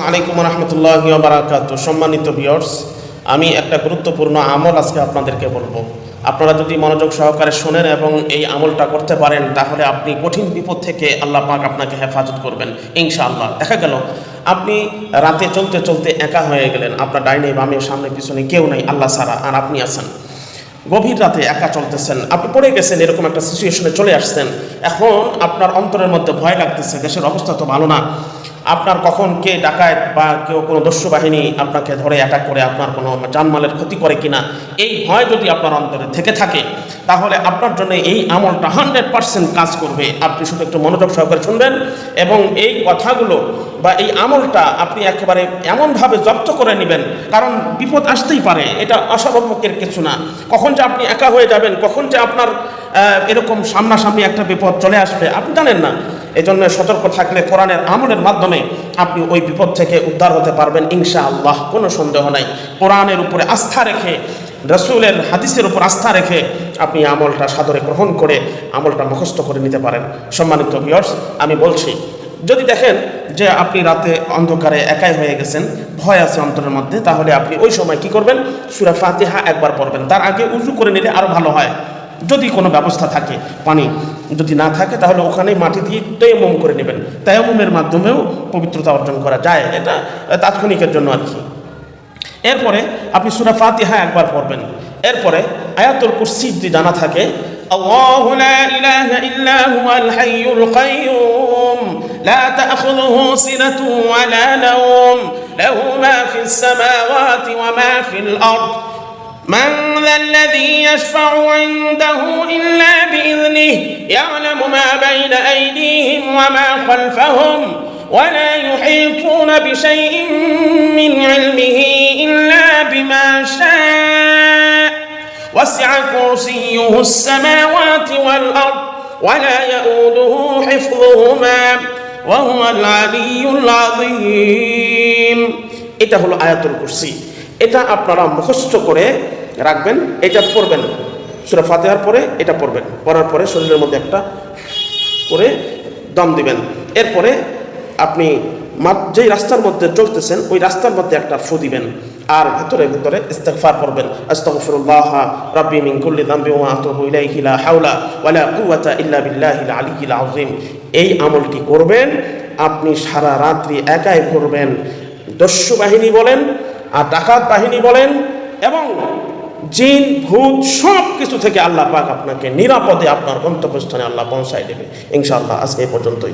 আলাইকুম রহমতুল্লাহ বারাকাত সম্মানিত ভিওর্স আমি একটা গুরুত্বপূর্ণ আমল আজকে আপনাদেরকে বলব। আপনারা যদি মনোযোগ সহকারে শোনেন এবং এই আমলটা করতে পারেন, তাহলে আপনি কঠিন বিপদ থেকে আল্লাহ পাক আপনাকে হেফাজত করবেন, ইনশাআল্লাহ। দেখা গেল, আপনি রাতে চলতে চলতে একা হয়ে গেলেন, আপনার ডাইনে বামে সামনে পিছনে কেউ নেই, আল্লাহ সারা আর আপনি আছেন। গভীর রাতে একা চলতেছেন, আপনি পড়ে গেছেন, এরকম একটা সিচুয়েশনে চলে আসছেন। এখন আপনার অন্তরের মধ্যে ভয় লাগতেছে, দেশের অবস্থা তো ভালো না। আপনার কখন কে ডাকায় বা কেউ কোনো দস্যু বাহিনী আপনাকে ধরে অ্যাটাক করে আপনার কোনো জানমালের ক্ষতি করে কিনা, এই ভয় যদি আপনার অন্তরে থেকে থাকে, তাহলে আপনার জন্য এই আমলটা হান্ড্রেড পার্সেন্ট কাজ করবে। আপনি শুধু একটু মনোযোগ সহকারে শুনবেন এবং এই কথাগুলো বা এই আমলটা আপনি একেবারে এমনভাবে জব্দ করে নেবেন, কারণ বিপদ আসতেই পারে, এটা অস্বাভাবিকের কিছু না। কখন যে আপনি একা হয়ে যাবেন, কখন যে আপনার এরকম সামনাসামনি একটা বিপদ চলে আসবে, আপনি জানেন না। এই জন্য সতর্ক থাকলে কোরআনের আমলের মাধ্যমে আপনি ওই বিপদ থেকে উদ্ধার হতে পারবেন ইনশা আল্লাহ কোনো সন্দেহ নাই। কোরআনের উপরে আস্থা রেখে, রসুলের হাদিসের উপর আস্থা রেখে আপনি আমলটা সাদরে গ্রহণ করে আমলটা মুখস্থ করে নিতে পারেন। সম্মানিত ভিউয়ার্স আমি বলছি, যদি দেখেন যে আপনি রাতে অন্ধকারে একাই হয়ে গেছেন, ভয় আছে অন্তরের মধ্যে, তাহলে আপনি ওই সময় কি করবেন? সুরা ফাতিহা একবার পড়বেন। তার আগে উজু করে নিলে আরও ভালো হয়। যদি কোনো ব্যবস্থা থাকে পানি যদি না থাকে তাহলে ওখানে মাটি দিয়ে তৈমম করে নেবেন তৈমমের মাধ্যমেও পবিত্রতা অর্জন করা যায় এটা তাৎক্ষণিকের জন্য আর কি এরপরে আপনি সুরা ফাতিহা একবার পড়বেন এরপরে আয়াতুল কুরসি যদি জানা থাকে الله لا إله إلا هو الحي القيوم لا تأخذه سنة ولا نوم له ما في السماوات وما في الأرض من ذا الذي يشفع عنده إلا بإذنه يعلم ما بين أيديهم وما خلفهم ولا يحيطون بشيء من علمه إلا بما شاء وسع كرسيه السماوات والأرض ولا يؤوده حفظهما وهو العلي العظيم এটা হলো আয়াতুল কুরসি এটা আপনারা মুখস্থ করে রাখবেন, এটা পড়বেন। সুরা ফাতেহার পরে এটা পড়বেন। পড়ার পরে শরীরের মধ্যে একটা করে দম দিবেন। এরপরে আপনি যেই রাস্তার মধ্যে চলতেছেন, ওই রাস্তার মধ্যে একটা ফু দিবেন আর ভেতরে ভেতরে ইস্তেগফার করবেন। আস্তাগফিরুল্লাহ, রাব্বি মিন কুল্লি যামবি ওয়া আতুবু ইলাইহি লা হাওলা ওয়ালা কুওয়াতা ইল্লা বিল্লাহিল আলিয়্যিল আযীম। এই আমলটি করবেন, আপনি সারা রাত্রি একাই করবেন দস্যু বাহিনী বলেন আর ডাকাত বাহিনী বলেন এবং জিন, ভূত, সব কিছু থেকে আল্লাহ পাক আপনাকে নিরাপদে আপনার গন্তব্যস্থানে আল্লাহ পৌঁছায় দেবে। ইনশাআল্লাহ, আজকে এই পর্যন্তই।